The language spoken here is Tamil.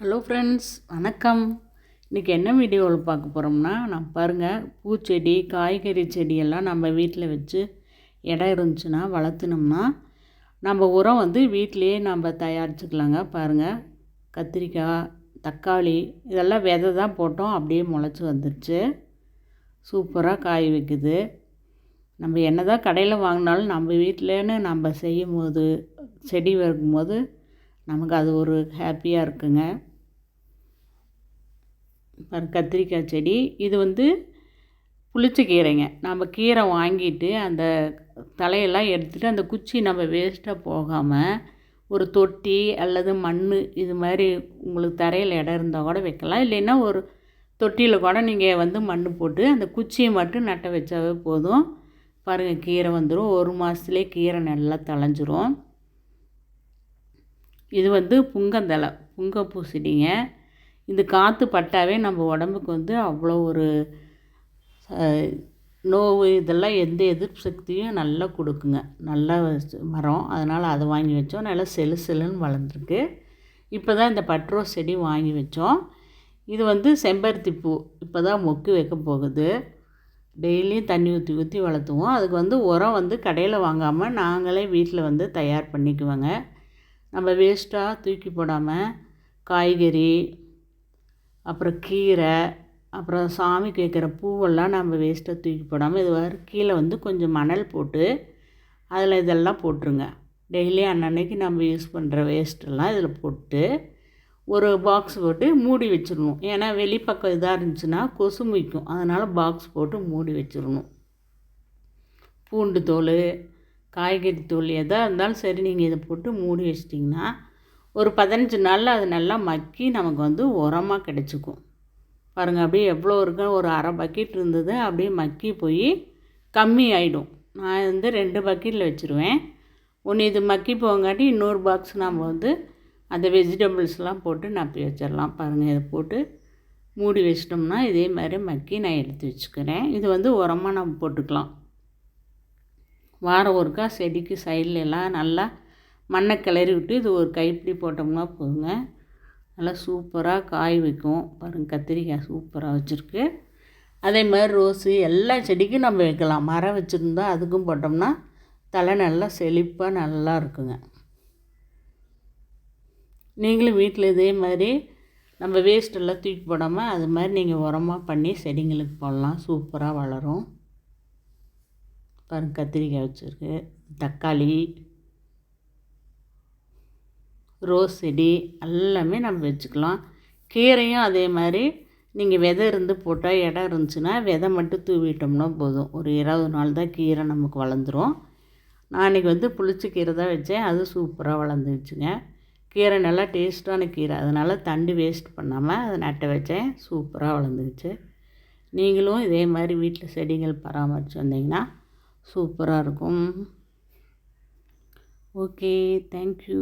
ஹலோ ஃப்ரெண்ட்ஸ் வணக்கம். இன்றைக்கி என்ன வீடியோவில் பார்க்க போகிறோம்னா நான் பாருங்கள் பூச்செடி காய்கறி செடியெல்லாம் நம்ம வீட்டில் வச்சு இடம் இருந்துச்சுன்னா வளர்த்துனோம்னா நம்ம உரம் வந்து வீட்டிலையே நம்ம தயாரிச்சுக்கலாங்க. பாருங்கள் கத்திரிக்காய் தக்காளி இதெல்லாம் விதை தான் போட்டோம். அப்படியே முளைச்சி வந்துடுச்சு சூப்பராக காய் வைக்குது. நம்ம என்ன தான் கடையில் வாங்கினாலும் நம்ம வீட்டிலேன்னு நம்ம செய்யும் போது செடி வைக்கும்போது நமக்கு அது ஒரு ஹாப்பியாக இருக்குங்க. கத்திரிக்காய் செடி. இது வந்து புளிச்ச கீரைங்க. நம்ம கீரை வாங்கிட்டு அந்த தலையெல்லாம் எடுத்துகிட்டு அந்த குச்சி நம்ம வேஸ்ட்டாக போகாமல் ஒரு தொட்டி அல்லது மண் இது மாதிரி உங்களுக்கு தரையில் இடம் இருந்தால் கூட வைக்கலாம். இல்லைன்னா ஒரு தொட்டியில் கூட நீங்கள் வந்து மண் போட்டு அந்த குச்சியை மட்டும் நட்ட வச்சாவே போதும். பாருங்கள் கீரை வந்துடும் ஒரு மாதத்துலேயே கீரை நல்லா தளைஞ்சிரும் இது வந்து புங்கந்தலை புங்கப்பூ செடிங்க இந்த காற்று பட்டாவே நம்ம உடம்புக்கு வந்து அவ்வளோ ஒரு நோவு இதெல்லாம் எந்த எதிர்ப்பு சக்தியும் நல்லா கொடுக்குங்க. நல்ல மரம். அதனால் அதை வாங்கி வச்சோம். நல்லா செலு செலுன்னு வளர்ந்துருக்கு. இப்போ தான் இந்த பட்ரோஸ் செடி வாங்கி வச்சோம். இது வந்து செம்பருத்தி பூ. இப்போ தான் மொக்கு வைக்க போகுது. டெய்லியும் தண்ணி ஊற்றி ஊற்றி வளர்த்துவோம். அதுக்கு வந்து உரம் வந்து கடையில் வாங்காமல் நாங்களே வீட்டில் வந்து தயார் பண்ணிக்குவோங்க. நம்ம வேஸ்ட்டாக தூக்கி போடாமல் காய்கறி அப்புறம் கீரை அப்புறம் சாமிக்கு வைக்கிற பூவெல்லாம் நம்ம வேஸ்ட்டாக தூக்கி போடாமல் இது வர கீழே வந்து கொஞ்சம் மணல் போட்டு அதில் இதெல்லாம் போட்டுருங்க. டெய்லி அன்னன்னைக்கு நம்ம யூஸ் பண்ணுற வேஸ்ட்டெல்லாம் இதில் போட்டு ஒரு பாக்ஸ் போட்டு மூடி வச்சிடணும். ஏன்னா வெளிப்பக்கம் இதாக இருந்துச்சுன்னா கொசு முய்க்கும் அதனால் பாக்ஸ் போட்டு மூடி வச்சிடணும். பூண்டு தோல் காய்கறி தூள் எதாக இருந்தாலும் சரி நீங்கள் இதை போட்டு மூடி வச்சிட்டிங்கன்னா ஒரு பதினஞ்சு நாளில் அது நல்லா மக்கி நமக்கு வந்து உரமாக கிடச்சிக்கும். பாருங்கள் அப்படியே எவ்வளோ இருக்கு ஒரு அரை பக்கெட் இருந்தது அப்படியே மக்கி போய் கம்மி ஆகிடும் நான் வந்து ரெண்டு பக்கெட்டில் வச்சுருவேன். ஒன்று இது மக்கி போங்காட்டி இன்னொரு பாக்ஸ் நம்ம வந்து அந்த வெஜிடபிள்ஸ்லாம் போட்டு நப்பி வச்சிடலாம். பாருங்கள் இதை போட்டு மூடி வச்சிட்டோம்னா இதே மாதிரி மக்கி நான் எடுத்து வச்சுக்கிறேன். இது வந்து உரமாக நம்ம போட்டுக்கலாம். வாரம் ஒருக்கா செடிக்கு சைடில் எல்லாம் நல்லா மண்ணை கிளறி விட்டு இது ஒரு கைப்பிடி போட்டோம்னா போதுங்க. நல்லா சூப்பராக காய் வைக்கும். பாருங்கள் கத்திரிக்காய் சூப்பராக வச்சுருக்கு. அதே மாதிரி ரோஸு எல்லா செடிக்கும் நம்ம வைக்கலாம். மரம் வச்சுருந்தா அதுக்கும் போட்டோம்னா தலை நல்லா செழிப்பாக நல்லா இருக்குங்க. நீங்களும் வீட்டில் இதே மாதிரி நம்ம வேஸ்ட்டெல்லாம் தூக்கி போடாமல் அது மாதிரி நீங்கள் உரமாக பண்ணி செடிங்களுக்கு போடலாம். சூப்பராக வளரும். பாருங்க கத்திரிக்காய் வச்சுருக்கு. தக்காளி ரோஸ் செடி எல்லாமே நம்ம வச்சுக்கலாம். கீரையும் அதே மாதிரி நீங்கள் விதை இருந்து போட்டால் இடம் இருந்துச்சுன்னா விதை மட்டும் தூவிட்டோம்னா போதும். ஒரு இருபது நாள் தான் கீரை நமக்கு வளர்ந்துடும் நான் இன்றைக்கி வந்து புளிச்ச கீரை தான் வச்சேன். அது சூப்பராக வளர்ந்துருச்சுங்க கீரை நல்லா டேஸ்ட்டான கீரை. அதனால் தண்டு வேஸ்ட் பண்ணாமல் அதை நட்ட வச்சேன். சூப்பராக வளர்ந்துருச்சு. நீங்களும் இதே மாதிரி வீட்டில் செடிகள் பராமரித்து வந்தீங்கன்னா சூப்பராக இருக்கும் ஓகே தேங்க்யூ